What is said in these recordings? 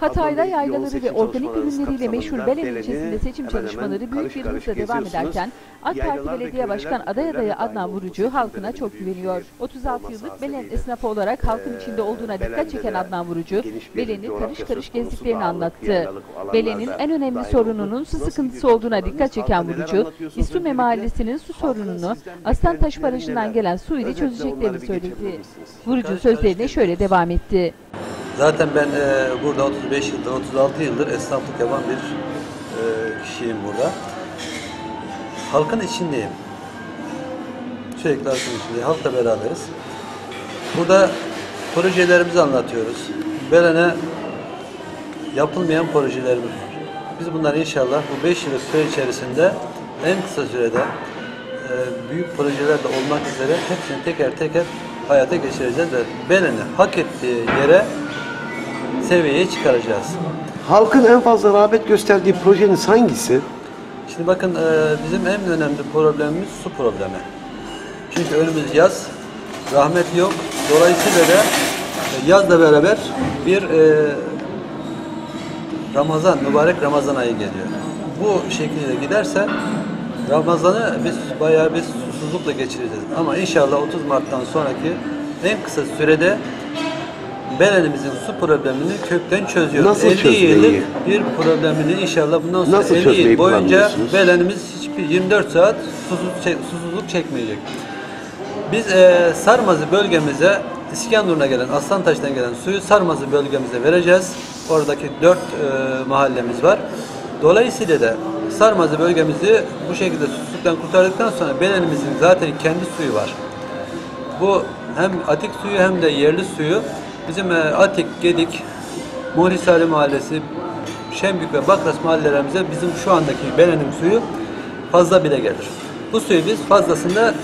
Hatay'da yaylaları ve organik ürünleriyle meşhur Belen ilçesinde seçim hemen hemen çalışmaları büyük bir hızla devam ederken AK Parti Belediye Başkan aday adayı Adnan Vurucu halkına çok güveniyor. bir 36 olması yıllık Belen esnafı olarak halkın içinde olduğuna dikkat çeken Adnan Vurucu, Belen'i karış karış gezdiklerini anlattı. Belen'in en önemli sorununun su sıkıntısı olduğuna dikkat çeken Vurucu, İstume? Mahallesi'nin su sorununu Aslantaş Barajı'ndan gelen su ile çözeceklerini söyledi. Vurucu sözlerine şöyle devam etti. Zaten ben e, burada 35 yıldır, 36 yıldır esnaflık yapan bir e, kişiyim burada. Halkın içindeyim. Sürekli halkın içindeyim. Halkla beraberiz. Burada projelerimizi anlatıyoruz. Belen'e yapılmayan projelerimiz var. Biz bunları inşallah bu 5 yıllık süre içerisinde en kısa sürede e, büyük projeler de olmak üzere hepsini teker teker hayata geçireceğiz ve Belen'i hak ettiği yere seviyeye çıkaracağız. Halkın en fazla rağbet gösterdiği projeniz hangisi? Şimdi bakın e, bizim en önemli problemimiz su problemi. Çünkü önümüz yaz, rahmet yok. Dolayısıyla da e, yazla beraber bir e, Ramazan, mübarek Ramazan ayı geliyor. Bu şekilde giderse Ramazan'ı biz bayağı bir susuzlukla geçireceğiz. Ama inşallah 30 Mart'tan sonraki en kısa sürede Belenimizin su problemini kökten çözüyoruz. Nasıl 50 çözmeyi? yıllık bir problemini inşallah bundan sonra Nasıl 50 çözmeyi yıl boyunca planlıyorsunuz? Belenimiz hiçbir 24 saat susuz, çek- susuzluk çekmeyecek. Biz e, Sarmazı bölgemize İskenderun'a gelen, Aslantaş'tan gelen suyu Sarmazı bölgemize vereceğiz. Oradaki dört e, mahallemiz var. Dolayısıyla da Sarmazı bölgemizi bu şekilde susuzluktan kurtardıktan sonra Belenimizin zaten kendi suyu var. Bu hem atik suyu hem de yerli suyu bizim e, Atik, Gedik, Muhlisari Mahallesi, Şembük ve Bakras mahallelerimize bizim şu andaki Belen'in suyu fazla bile gelir. Bu suyu biz fazlasında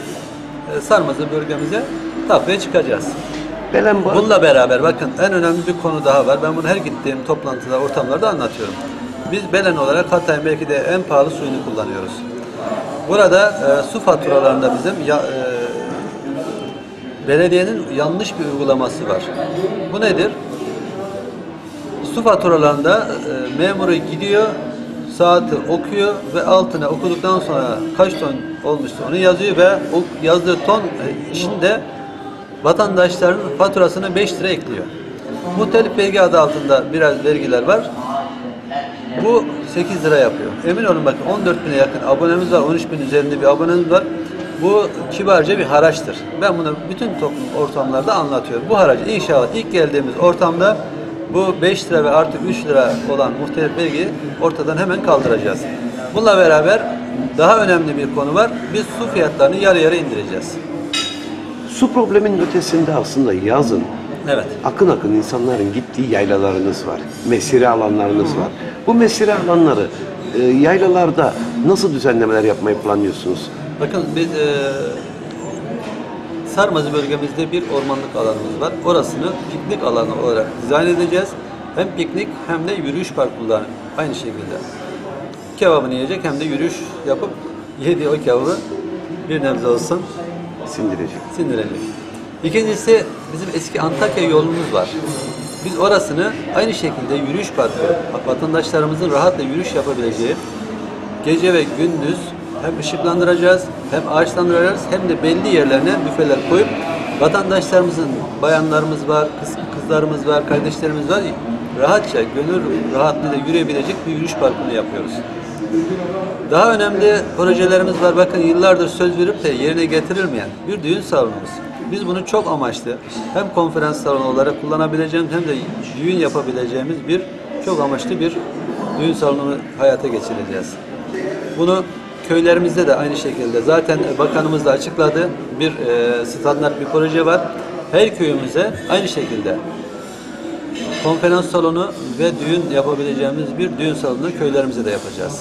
e, Sarmazı bölgemize tapıya çıkacağız. Belen bu- Bununla beraber bakın en önemli bir konu daha var. Ben bunu her gittiğim toplantıda, ortamlarda anlatıyorum. Biz Belen olarak Hatay'ın belki de en pahalı suyunu kullanıyoruz. Burada e, su faturalarında bizim ya, e, belediyenin yanlış bir uygulaması var. Bu nedir? Su faturalarında e, memuru gidiyor, saati okuyor ve altına okuduktan sonra kaç ton olmuşsa onu yazıyor ve o yazdığı ton e, içinde vatandaşların faturasına 5 lira ekliyor. Muhtelif vergi adı altında biraz vergiler var. Bu 8 lira yapıyor. Emin olun bakın 14 bine yakın abonemiz var, 13 bin üzerinde bir abonemiz var. Bu kibarca bir haraçtır. Ben bunu bütün toplum ortamlarda anlatıyorum. Bu haracı inşallah ilk geldiğimiz ortamda bu 5 lira ve artık 3 lira olan muhtelif vergiyi ortadan hemen kaldıracağız. Bununla beraber daha önemli bir konu var. Biz su fiyatlarını yarı yarı indireceğiz. su probleminin ötesinde aslında yazın Evet. akın akın insanların gittiği yaylalarınız var. Mesire alanlarınız var. Bu mesire alanları e, yaylalarda nasıl düzenlemeler yapmayı planlıyorsunuz? Bakın biz e, Sarmazı bölgemizde bir ormanlık alanımız var. Orasını piknik alanı olarak dizayn edeceğiz. Hem piknik hem de yürüyüş parkurları aynı şekilde. Kebabını yiyecek hem de yürüyüş yapıp yediği o kebabı bir nebze olsun Sindirecek. sindirecek. İkincisi bizim eski Antakya yolumuz var. Biz orasını aynı şekilde yürüyüş parkı, vatandaşlarımızın rahatla yürüyüş yapabileceği gece ve gündüz hem ışıklandıracağız, hem ağaçlandıracağız, hem de belli yerlerine büfeler koyup vatandaşlarımızın, bayanlarımız var, kız, kızlarımız var, kardeşlerimiz var, rahatça, gönül rahatlığıyla yürüyebilecek bir yürüyüş parkını yapıyoruz. Daha önemli projelerimiz var. Bakın yıllardır söz verip de yerine getirilmeyen bir düğün salonumuz. Biz bunu çok amaçlı hem konferans salonu olarak kullanabileceğimiz hem de düğün yapabileceğimiz bir çok amaçlı bir düğün salonu hayata geçireceğiz. Bunu köylerimizde de aynı şekilde zaten bakanımız da açıkladı. Bir e, standart bir proje var. Her köyümüze aynı şekilde konferans salonu ve düğün yapabileceğimiz bir düğün salonu köylerimize de yapacağız.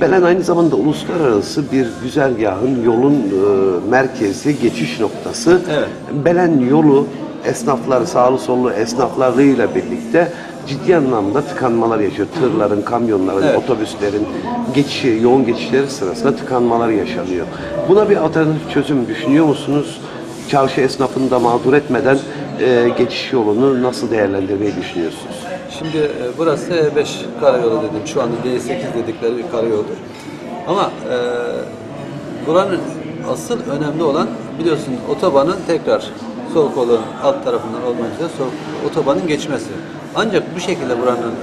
Belen aynı zamanda uluslararası bir güzergahın, yolun e, merkezi, geçiş noktası. Evet. Belen yolu esnaflar, sağlı sollu esnaflarıyla birlikte ciddi anlamda tıkanmalar yaşıyor. Tırların, kamyonların, Evet. otobüslerin geçişi, yoğun geçişleri sırasında tıkanmalar yaşanıyor. Buna bir alternatif çözüm düşünüyor musunuz? Çarşı esnafını da mağdur etmeden e, geçiş yolunu nasıl değerlendirmeyi düşünüyorsunuz? Şimdi e, burası E5 karayolu dedim. Şu anda D8 dedikleri bir karayoldur. Ama e, buranın asıl önemli olan biliyorsun otobanın tekrar sol kolun alt tarafından olmak üzere sol otobanın geçmesi. Ancak bu şekilde buranın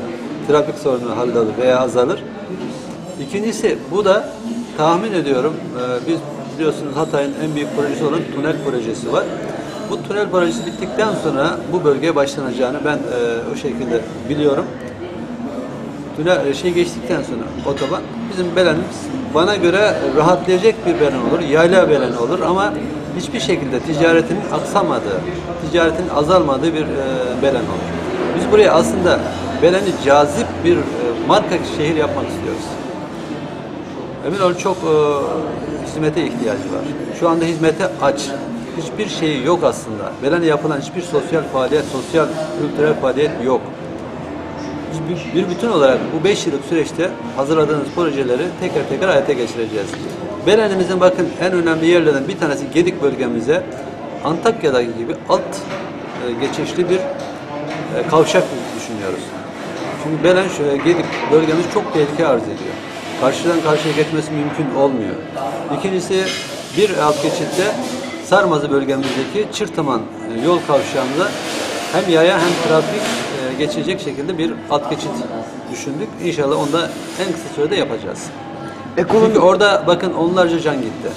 trafik sorunu hallolur veya azalır. İkincisi bu da tahmin ediyorum e, biz biliyorsunuz Hatay'ın en büyük projesi olan tünel projesi var. Bu tünel projesi bittikten sonra bu bölgeye başlanacağını ben e, o şekilde biliyorum. Tünel şey geçtikten sonra otoban bizim belenimiz bana göre rahatlayacak bir belen olur, yayla belen olur ama hiçbir şekilde ticaretin aksamadığı, ticaretin azalmadığı bir e, belen olur. Biz buraya aslında Belen'i cazip bir e, marka şehir yapmak istiyoruz. Emin ol çok e, hizmete ihtiyacı var. Şu anda hizmete aç. Hiçbir şeyi yok aslında. Belen'e yapılan hiçbir sosyal faaliyet, sosyal, kültürel faaliyet yok. Bir, bir bütün olarak bu 5 yıllık süreçte hazırladığımız projeleri teker teker hayata geçireceğiz. Belen'imizin bakın en önemli yerlerden bir tanesi Gedik bölgemize Antakya'daki gibi alt e, geçişli bir e, kavşak düşünüyoruz. Şimdi Belen şöyle Gedik bölgemiz çok tehlike arz ediyor. Karşıdan karşıya geçmesi mümkün olmuyor. İkincisi bir alt geçitte Sarmazı bölgemizdeki Çırtaman e, yol kavşağında hem yaya hem trafik e, geçecek şekilde bir alt geçit düşündük. İnşallah onu da en kısa sürede yapacağız. Ekonomi Çünkü orada bakın onlarca can gitti.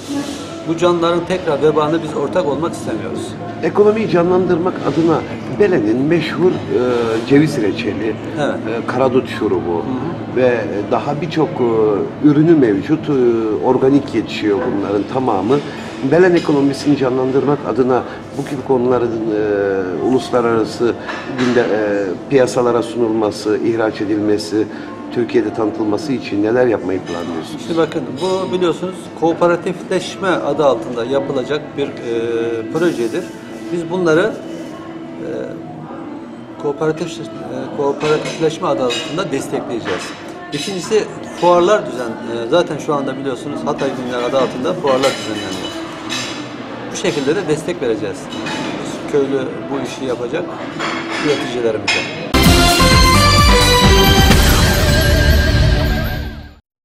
Bu canların tekrar vebanı biz ortak olmak istemiyoruz. Ekonomiyi canlandırmak adına Belen'in meşhur e, ceviz reçeli, Evet. e, karadut şurubu ve daha birçok e, ürünü mevcut. E, organik yetişiyor bunların tamamı. Belen ekonomisini canlandırmak adına bu gibi konuların e, uluslararası günde, e, piyasalara sunulması, ihraç edilmesi, Türkiye'de tanıtılması için neler yapmayı planlıyorsunuz? Şimdi bakın bu biliyorsunuz kooperatifleşme adı altında yapılacak bir e, projedir. Biz bunları e, kooperatif e, kooperatifleşme adı altında destekleyeceğiz. İkincisi fuarlar düzen. e, zaten şu anda biliyorsunuz Hatay Günler adı altında fuarlar düzenleniyor. Bu şekilde de destek vereceğiz. Köylü bu işi yapacak üreticilerimize.